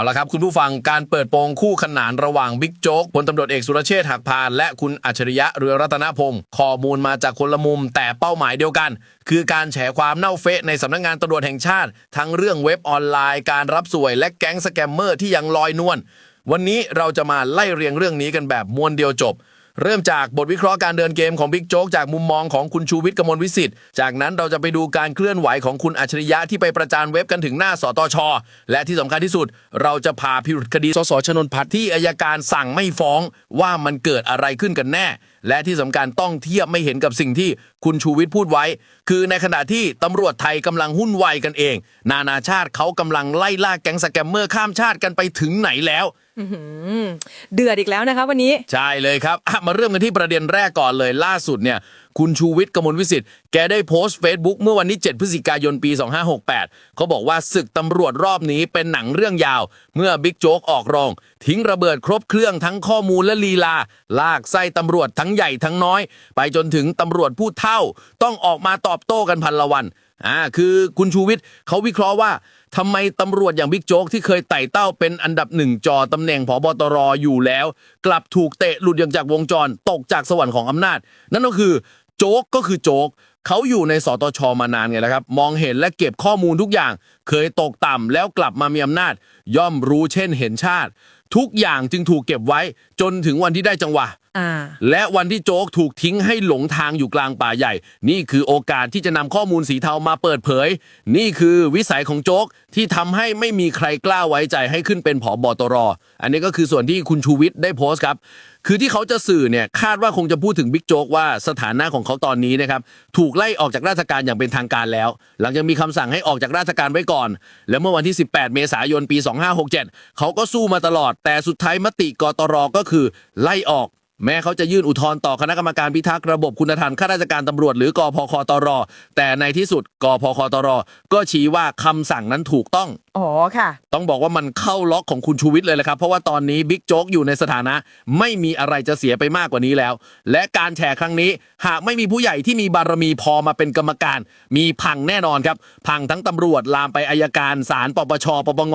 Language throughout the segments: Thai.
เอาละครับ คุณผู้ฟังการเปิดโปงคู่ขนานระหว่างบิ๊กโจ๊กพลตำรวจเอกสุรเชษฐ์หักพาน และคุณอัจฉริยะเรือรัตนพงศ์ข้อมูลมาจากคนละมุม แต่เป้าหมายเดียวกัน คือการแฉความเน่าเฟะในสำนักงานตำรวจแห่งชาติ ทั้งเรื่องเว็บออนไลน์ การรับสวยและแก๊งสแกมเมอร์ที่ยังลอยนวลวันนี้เราจะมาไล่เรียงเรื่องนี้กันแบบมวนเดียวจบ เริ่มจากบทวิเคราะห์การเดินเกมของบิ๊กโจ๊กจากมุมมองของคุณชูวิทย์กมลวิสิทธิ์ จากนั้นเราจะไปดูการเคลื่อนไหวของคุณอัจฉริยะที่ไปประจานเว็บกันถึงหน้าสตช และที่สำคัญที่สุด เราจะพาพิรุษคดีสสชนนพัฒน์ที่อายการสั่งไม่ฟ้องว่ามันเกิดอะไรขึ้นกันแน่ และที่สำคัญต้องเทียบไม่เห็นกับสิ่งที่คุณชูวิทย์พูดไว้ คือในขณะที่ตำรวจไทยกำลังหุ้นวายกันเอง นานาชาติเขากำลังไล่ล่าแก๊งสแกมเมอร์ข้ามชาติกันไปถึงไหนแล้ว เดือดอีกแล้วนะคะวันนี้ ใช่เลยครับ มาเริ่มกันที่ประเด็นแรกก่อนเลยล่าสุดเนี่ย คุณชูวิทย์กมลวิสิทธิ์แกได้โพสต์ Facebook เมื่อวันที่7พฤศจิกายนปี 2568 เขาบอกว่าศึกตำรวจรอบนี้เป็นหนังเรื่องยาว เมื่อบิ๊กโจ๊กออกโรงทิ้งระเบิดครบเครื่องทั้งข้อมูลและลีลา ลากไส้ตำรวจทั้งใหญ่ทั้งน้อย ไปจนถึงตำรวจผู้เท่า ต้องออกมาตอบโต้กันพันละวัน อ่าคือคุณชูวิทย์เขาวิเคราะห์ว่าทำไมตำรวจอย่างบิ๊กโจ๊กที่เคยไต่เต้าเป็นอันดับหนึ่งจอตำแหน่งผบตรอยู่แล้ว กลับถูกเตะหลุดอย่างจากวงจรตกจากสวรรค์ของอำนาจ นั่นก็คือโจ๊กก็คือโจ๊กเขาอยู่ในสตชมานานไงนะครับ มองเห็นและเก็บข้อมูลทุกอย่าง เคยตกต่ำแล้วกลับมามีอำนาจ ย่อมรู้เช่นเห็นชาติ ทุกอย่างจึงถูกเก็บไว้จนถึงวันที่ได้จังหวะ อ่า และวันที่โจ๊กถูกทิ้งให้หลงทางอยู่กลางป่าใหญ่ นี่คือโอกาสที่จะนำข้อมูลสีเทามาเปิดเผย นี่คือวิสัยของโจ๊กที่ทำให้ไม่มีใครกล้าไว้ใจให้ขึ้นเป็นผอบอตรอันนี้ก็คือส่วนที่คุณชูวิทย์ได้โพสต์ครับ คือที่เขาจะสื่อเนี่ยคาดว่าคงจะพูดถึงบิ๊กโจ๊กว่าสถานะของเขาตอนนี้นะครับถูกไล่ออกจากราชการอย่างเป็นทางการแล้ว หลังจากมีคำสั่งให้ออกจากราชการไว้ก่อน แล้วเมื่อวันที่ 18 เมษายนปี 2567 เขาก็สู้มาตลอด แต่สุดท้ายมติกตรก็คือไล่ออก แม้เขาจะยื่นอุทธรณ์ต่อคณะกรรมการพิทักษ์ระบบคุณธรรมข้าราชการตำรวจหรือกพคตร แต่ในที่สุดกพคตร ก็ชี้ว่าคำสั่งนั้นถูกต้อง อ๋อค่ะ ต้องบอกว่ามันเข้าล็อกของคุณชูวิทย์เลยแหละครับ เพราะว่าตอนนี้บิ๊กโจ๊กอยู่ในสถานะ ไม่มีอะไรจะเสียไปมากกว่านี้แล้ว และการแฉครั้งนี้ หากไม่มีผู้ใหญ่ที่มีบารมีพอมาเป็นกรรมการ มีพังแน่นอนครับ พังทั้งตำรวจลามไปอายการศาลปปชปปง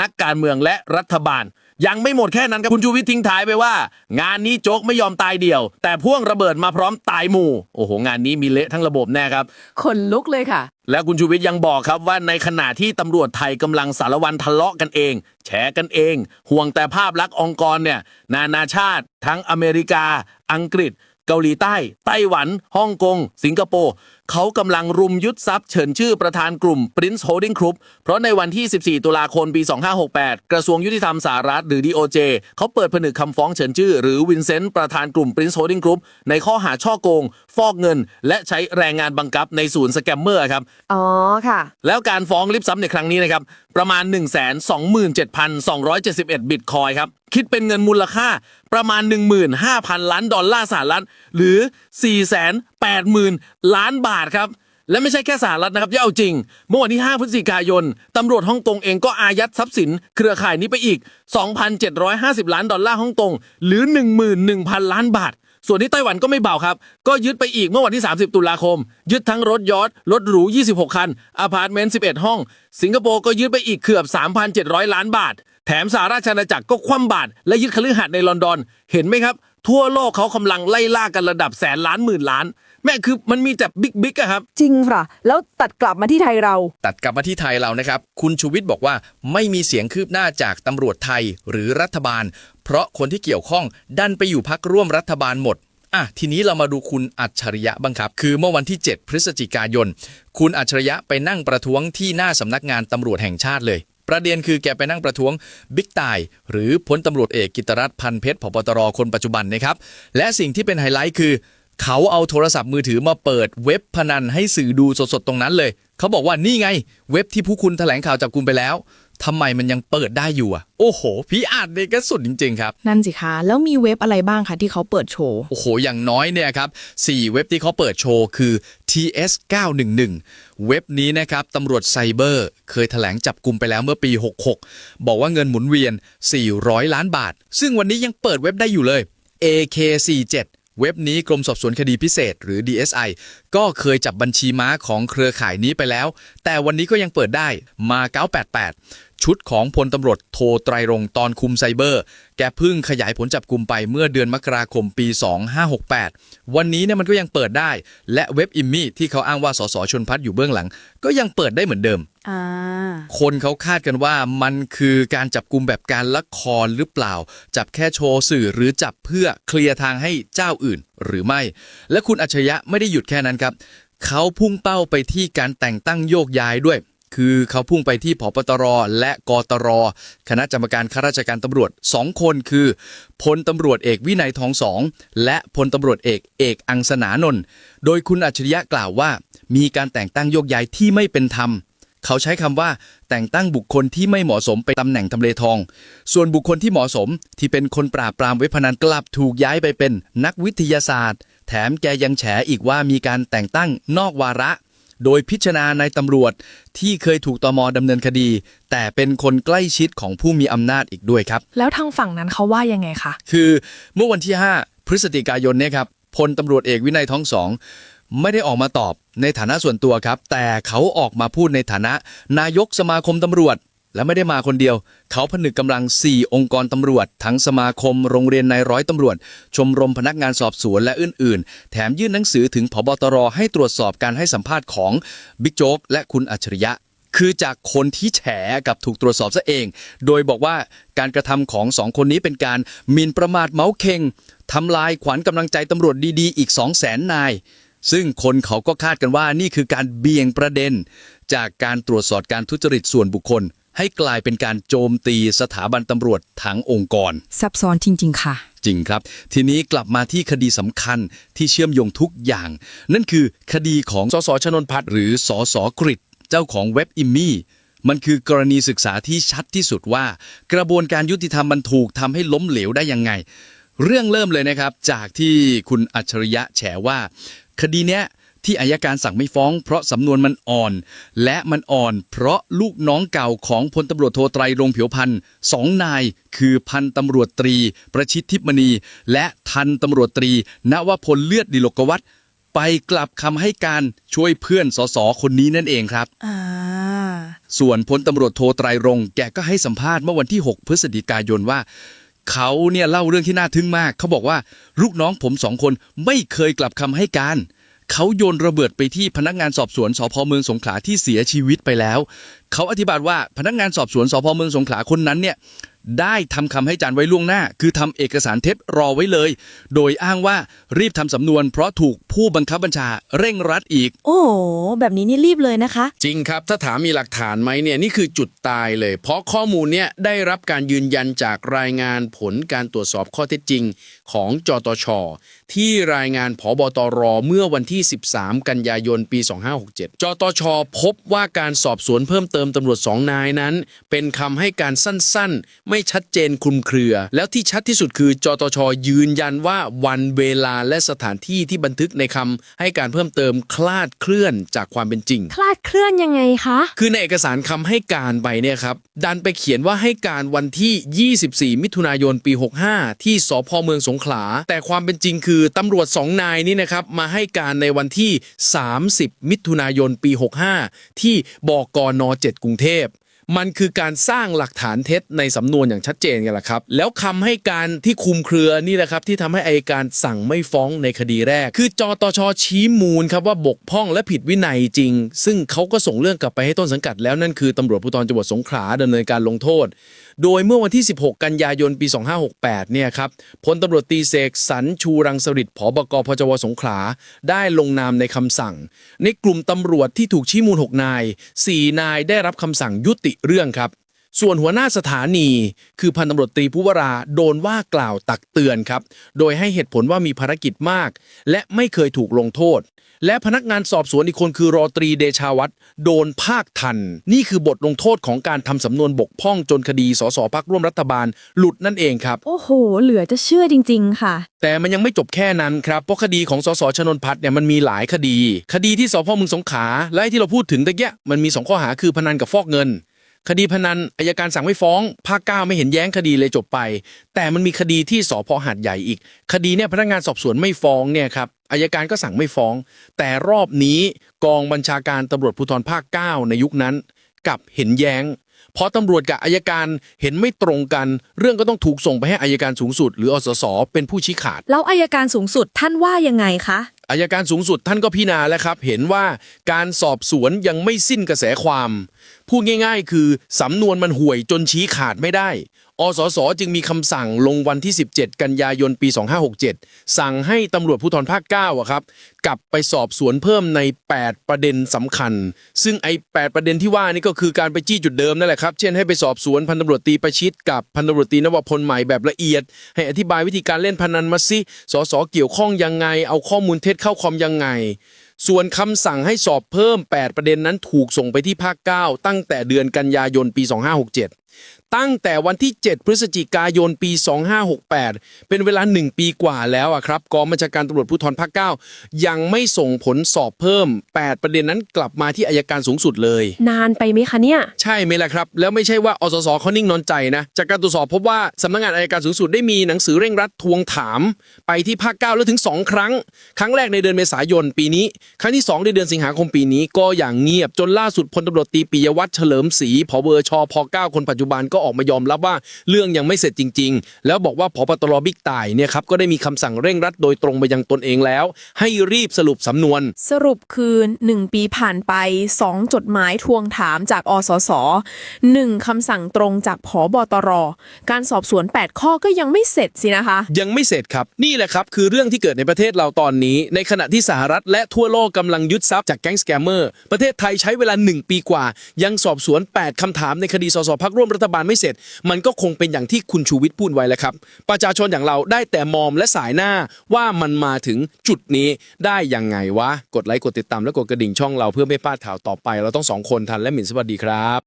นักการเมืองและรัฐบาล ยังไม่หมดแค่นั้นครับคุณชูวิทย์ทิ้งท้ายไปว่า งานนี้โจ๊กไม่ยอมตายเดี่ยว แต่พ่วงระเบิดมาพร้อมตายหมู่ โอ้โห งานนี้มีเละทั้งระบบแน่ครับคนลุกเลยค่ะ และคุณชูวิทย์ยังบอกครับว่าในขณะที่ตำรวจไทยกำลังสารวันทะเลาะกันเอง แฉกันเอง ห่วงแต่ภาพลักษณ์องค์กรเนี่ยนานาชาติ ทั้งอเมริกา อังกฤษ เกาหลีใต้ ไต้หวันฮ่องกง สิงคโปร์ เขากำลังรุมยึดทรัพย์เฉินชื่อประธานกลุ่ม Prince Holding Group เพราะในวันที่ 14 ตุลาคมปี 2568 กระทรวงยุติธรรมสหรัฐหรือ DOJ เขาเปิดผนึกคำฟ้องเฉินชื่อ หรือวินเซนต์ประธานกลุ่ม Prince Holding Group ในข้อหาช่อโกง ฟอกเงิน และใช้แรงงานบังคับในศูนย์สแกมเมอร์ครับ อ๋อ ค่ะ แล้วการฟ้องลิบซ้ำในครั้งนี้นะครับประมาณ 127,271 บิตคอยน์ครับคิดเป็นเงินมูลค่า ประมาณ 15,000 ล้านดอลลาร์สหรัฐหรือ 480,000 ล้านบาทครับ และไม่ใช่แค่สหรัฐนะครับย่เอาจริง เมื่อวันที่ 5 พฤศจิกายน ตำรวจฮ่องกงเองก็อายัดทรัพย์สิน เครือข่ายนี้ไปอีก 2,750 ล้านดอลลาร์ฮ่องกงหรือ 11,000 ล้านบาทส่วนที่ไต้หวันก็ไม่เบาครับ ก็ยึดไปอีกเมื่อวันที่ 30 ตุลาคม ยึดทั้งรถยอทรถหรู 26 คัน อพาร์ตเมนต์ 11 ห้อง สิงคโปร์ก็ยึดไปอีกเกือบ 3,700 ล้านบาท แถมสหราชอาณาจักรก็คว่ำบาตรและยึดคฤหาสน์ในลอนดอน เห็นไหมครับ ทั่วโลกเขากำลังไล่ล่ากันระดับแสนล้านหมื่นล้าน แม่คือมันมีแต่บิ๊กบิ๊กอะครับ จริงค่ะ แล้วตัดกลับมาที่ไทยเรา ตัดกลับมาที่ไทยเรานะครับ คุณชูวิทย์บอกว่าไม่มีเสียงคืบหน้าจากตำรวจไทยหรือรัฐบาล เพราะคนที่เกี่ยวข้องดันไปอยู่พักร่วมรัฐบาลหมดอะทีนี้เรามาดูคุณอัจฉริยะบ้างครับ คือเมื่อวันที่ 7 พฤศจิกายน คุณอัจฉริยะไปนั่งประท้วงที่หน้าสำนักงานตำรวจแห่งชาติเลย ประเด็นคือแกไปนั่งประท้วงบิ๊กตาย หรือพลตำรวจเอกกิตรัตน์พันเพชรผบตรคนปัจจุบันนะครับและสิ่งที่เป็นไฮไลท์คือ เขาเอาโทรศัพท์มือถือมาเปิดเว็บพนันให้สื่อดูสดๆตรงนั้นเลย เขาบอกว่านี่ไง เว็บที่ผู้คุณแถลงข่าวจับกุมไปแล้ว ทำไมมันยังเปิดได้อยู่อะ โอ้โห พี่อาจเนี่ยก็สุดจริง ๆ ครับ นั่นสิคะแล้วมีเว็บอะไรบ้างคะที่เขาเปิดโชว์ โอ้โห อย่างน้อยเนี่ยครับ 4 เว็บที่เขาเปิดโชว์คือ TS 911 เว็บนี้นะครับตำรวจไซเบอร์ เคยแถลงจับกลุ่มไปแล้วเมื่อปี 66 บอกว่าเงินหมุนเวียน 400 ล้านบาท ซึ่งวันนี้ยังเปิดเว็บได้อยู่เลย AK47 เว็บนี้กรมสอบสวนคดีพิเศษหรือ DSI ก็เคยจับบัญชีม้าของเครือข่ายนี้ไปแล้ว แต่วันนี้ก็ยังเปิดได้มา 988 ชุดของพลตำรวจโทไตรรงค์ตอนคุมไซเบอร์ แกเพิ่งขยายผลจับกลุ่มไปเมื่อเดือนมกราคมปี 2568 วันนี้เนี่ยมันก็ยังเปิดได้ และเว็บอิมมี่ที่เขาอ้างว่าสสชนพัฒน์อยู่เบื้องหลัง ก็ยังเปิดได้เหมือนเดิมอ่าคนเขาคาดกันว่ามันคือการจับกลุ่มแบบการละครหรือเปล่า จับแค่โชว์สื่อหรือจับเพื่อเคลียร์ทางให้เจ้าอื่นหรือไม่ และคุณอัจฉริยะไม่ได้หยุดแค่นั้นครับเขาพุ่งเป้าไปที่การแต่งตั้งโยกย้ายด้วย คือเขาพุ่งไปที่ผปตร และกตร คณะกรรมการข้าราชการตำรวจสองคนคือพลตำรวจเอกวินัยทองสองและพลตำรวจเอกเอกอังสนานนท์โดยคุณอัจฉริยะกล่าวว่า มีการแต่งตั้งโยกย้ายที่ไม่เป็นธรรมเขาใช้คำว่าแต่งตั้งบุคคลที่ไม่เหมาะสมไปตำแหน่งทำเลทอง ส่วนบุคคลที่เหมาะสมที่เป็นคนปราบปรามเว็บพนันกลับถูกย้ายไปเป็นนักวิทยาศาสตร์ แถมแกยังแฉอีกว่ามีการแต่งตั้งนอกวาระ โดยพิจารณาในตำรวจที่เคยถูกตมดำเนินคดี แต่เป็นคนใกล้ชิดของผู้มีอำนาจอีกด้วยครับ แล้วทางฝั่งนั้นเขาว่ายังไงคะ คือเมื่อวันที่ 5 พฤศจิกายนเนี่ยครับพลตำรวจเอกวินัยท้องสองไม่ได้ออกมาตอบในฐานะส่วนตัวครับ แต่เขาออกมาพูดในฐานะ นายกสมาคมตำรวจ และไม่ได้มาคนเดียว เขาผนึกกำลัง 4 องค์กรตำรวจ ทั้งสมาคม โรงเรียนนายร้อยตำรวจ ชมรมพนักงานสอบสวนและอื่น ๆ แถมยื่นหนังสือถึงพบตรให้ตรวจสอบการให้สัมภาษณ์ของบิ๊กโจ๊กและคุณอัจฉริยะ คือจากคนที่แฉกับถูกตรวจสอบซะเอง โดยบอกว่าการกระทำของสองคนนี้เป็นการหมิ่นประมาทเมาเข่งทำลายขวัญกำลังใจตำรวจดีๆ อีก 2 0 0แสนนาย ซึ่งคนเขาก็คาดกันว่านี่คือการเบี่ยงประเด็น จากการตรวจสอบการทุจริตส่วนบุคคล ให้กลายเป็นการโจมตีสถาบันตำรวจทั้งองค์กร ซับซ้อนจริง ๆ ค่ะ จริงครับ ทีนี้กลับมาที่คดีสำคัญที่เชื่อมโยงทุกอย่าง นั่นคือคดีของสสชนนพัฒน์หรือสอสอกริดเจ้าของเว็บอิมมี่มันคือกรณีศึกษาที่ชัดที่สุดว่า กระบวนการยุติธรรมมันถูกทำให้ล้มเหลวได้ยังไง เรื่องเริ่มเลยนะครับ จากที่คุณอัจฉริยะแฉว่า คดีเนี้ย ที่อายการสั่งไม่ฟ้อง เพราะสำนวนมันอ่อน และมันอ่อน เพราะลูกน้องเก่าของพลตำรวจโทไตรรงค์ผิวพันธ์สองนาย คือพันตำรวจตรี ประชิดทิพมณี และทันตำรวจตรี ณวพลเลือดดิลกวัฒน์ไปกลับคำให้การช่วยเพื่อนสสคนนี้นั่นเองครับอ่าส่วนพลตำรวจโทไตรรงค์แกก็ให้สัมภาษณ์เมื่อวันที่ 6 พฤศจิกายนว่าเขาเนี่ยเล่าเรื่องที่น่าทึ่งมาก เขาบอกว่า ลูกน้องผมสองคนไม่เคยกลับคำให้การ เขาโยนระเบิดไปที่พนักงานสอบสวนสพเมืองสงขลาที่เสียชีวิตไปแล้ว เขาอธิบายว่าพนักงานสอบสวนสพเมืองสงขลาคนนั้นเนี่ยได้ทำคำให้การไว้ล่วงหน้า คือทำเอกสารเท็จรอไว้เลย โดยอ้างว่ารีบทำสำนวน เพราะถูกผู้บังคับบัญชาเร่งรัดอีก โอ้โหแบบนี้นี่รีบเลยนะคะ จริงครับ ถ้าถามมีหลักฐานไหมเนี่ยนี่คือจุดตายเลย เพราะข้อมูลเนี่ยได้รับการยืนยันจากรายงานผลการตรวจสอบข้อเท็จจริงของจตช ที่รายงานผบตรเมื่อวันที่ 13 กันยายนปี 2567 จตช พบว่าการสอบสวนเพิ่มเติมตำรวจสองนายนั้น เป็นคำให้การสั้นๆ ไม่ชัดเจนคลุมเครือ แล้วที่ชัดที่สุดคือจตชยืนยันว่าวันเวลาและสถานที่ที่บันทึกในคำให้การเพิ่มเติมคลาดเคลื่อนจากความเป็นจริง คลาดเคลื่อนยังไงคะ คือในเอกสารคำให้การไปเนี่ยครับดันไปเขียนว่าให้การวันที่ 24 มิถุนายนปี 65 ที่สพเมืองสงขลา แต่ความเป็นจริงคือตำรวจสองนายนี่นะครับมาให้การในวันที่ 30 มิถุนายนปี 65 ที่บกน7 กรุงเทพมันคือการสร้างหลักฐานเท็จในสำนวนอย่างชัดเจนกันละครับ แล้วคำให้การที่คุมเครือนี่แหละครับ ที่ทำให้อายการสั่งไม่ฟ้องในคดีแรก คือจอตชชี้มูลครับว่าบกพร่องและผิดวินัยจริง ซึ่งเขาก็ส่งเรื่องกลับไปให้ต้นสังกัดแล้วนั่นคือตำรวจภูธรจังหวัดสงขลาดำเนินการลงโทษโดยเมื่อวันที่ 16 กันยายนปี 2568 เนี่ยครับพลตำรวจตีเสกสรรชูรังสฤษดิ์ผบกพจวสงขลา ได้ลงนามในคำสั่ง ในกลุ่มตำรวจที่ถูกชี้มูล 6 นาย 4 นายได้รับคำสั่งยุติเรื่องครับ ส่วนหัวหน้าสถานี คือพันตำรวจตรีผู้วราโดนว่ากล่าวตักเตือนครับ โดยให้เหตุผลว่ามีภารกิจมาก และไม่เคยถูกลงโทษ และพนักงานสอบสวนอีกคนคือรอตรีเดชาวัตรโดนภาคทัน นี่คือบทลงโทษของการทำสำนวนบกพร่องจนคดีสสพักร่วมรัฐบาล หลุดนั่นเองครับ โอ้โห เหลือจะเชื่อจริง ๆ ค่ะ แต่มันยังไม่จบแค่นั้นครับเพราะคดีของสสชนนพัฒน์เนี่ยมันมีหลายคดี คดีที่สพเมึงสงขลาและไอ้ที่เราพูดถึงตะเกียมันมีสองข้อหาคือพนันกับฟอกเงิน คดีพนันอายการสั่งไม่ฟ้อง ภาคเก้าไม่เห็นแย้งคดีเลยจบไป แต่มันมีคดีที่สพหาดใหญ่อีก คดีเนี่ยพนักงานสอบสวนไม่ฟ้องเนี่ยครับอายการก็สั่งไม่ฟ้อง แต่รอบนี้กองบัญชาการตำรวจภูธรภาคเก้าในยุคนั้นกับเห็นแย้งพอตำรวจกับอายการเห็นไม่ตรงกัน เรื่องก็ต้องถูกส่งไปให้อายการสูงสุด หรืออสสเป็นผู้ชี้ขาด แล้วอายการสูงสุดท่านว่ายังไงคะ อายการสูงสุดท่านก็พิจารณาแล้วครับ เห็นว่าการสอบสวนยังไม่สิ้นกระแสความ พูดง่าย ๆ คือสำนวนมันห่วยจนชี้ขาดไม่ได้ อสสจึงมีคำสั่งลงวันที่ 17 กันยายนปี 2567 สั่งให้ตำรวจภูธรภาค9อะครับ กลับไปสอบสวนเพิ่มใน 8 ประเด็นสำคัญ ซึ่งไอ้8ประเด็นที่ว่านี่ก็คือการไปจี้จุดเดิมนั่นแหละครับ เช่นให้ไปสอบสวนพันตำรวจตีประชิดกับพันตำรวจตีนวพลใหม่แบบละเอียด ให้อธิบายวิธีการเล่นพนันมาสิสสเกี่ยวข้องยังไง เอาข้อมูลเท็จเข้าคอมยังไงส่วนคำสั่งให้สอบเพิ่ม 8 ประเด็นนั้นถูกส่งไปที่ภาค 9 ตั้งแต่เดือนกันยายนปี 2567 ตั้งแต่วันที่ 7 พฤศจิกายนปี 2568 เป็นเวลา 1 ปีกว่าแล้วอะครับกองบัญชาการตำรวจภูธรภาค9ยังไม่ส่งผลสอบเพิ่ม 8 ประเด็นนั้นกลับมาที่อายการสูงสุดเลย นานไปไหมคะเนี่ย ใช่ไหมล่ะครับ แล้วไม่ใช่ว่าอสสเขานิ่งนอนใจนะ จากการตรวจสอบพบว่าสำนักงานอายการสูงสุดได้มีหนังสือเร่งรัดทวงถาม ไปที่ภาค9แล้วถึง 2 ครั้ง ครั้งแรกในเดือนเมษายนปีนี้ ครั้งที่ 2 ในเดือนสิงหาคมปีนี้ก็อย่างเงียบจนล่าสุดพลตำรวจตรีปิยวัฒน์เฉลิมศรีผบชพ9คนปัจจุบันก็ออกมายอมรับว่าเรื่องยังไม่เสร็จจริง ๆ แล้วบอกว่าพบตรบิ๊กต่ายเนี่ยครับก็ได้มีคำสั่งเร่งรัดโดยตรงไปยังตนเองแล้ว ให้รีบสรุปสำนวน สรุปคือ 1 ปีผ่านไป 2 จดหมายทวงถามจากอสส1คำสั่งตรงจากผอบตร การสอบสวน 8 ข้อก็ยังไม่เสร็จสินะคะ ยังไม่เสร็จครับ นี่แหละครับ คือเรื่องที่เกิดในประเทศเราตอนนี้ ในขณะที่สหรัฐและทั่วโลกกำลังยึดทรัพย์จากแก๊งสแกมเมอร์ ประเทศไทยใช้เวลา 1 ปีกว่า ยังสอบสวน 8 คำถามในคดีสสพักร่วมรัฐบาลไม่เสร็จ มันก็คงเป็นอย่างที่คุณชูวิทย์พูดไว้แหล้วครับ ประชาชนอย่างเราได้แต่มอมและสายหน้าว่ามันมาถึงจุดนี้ได้ยังไงวะ กดไลค์กดติดตามและกดกระดิ่งช่องเราเพื่อไม่พลาดข่าวต่อไป เราต้องสองคนทันและหมิ่นสวัสดีครับ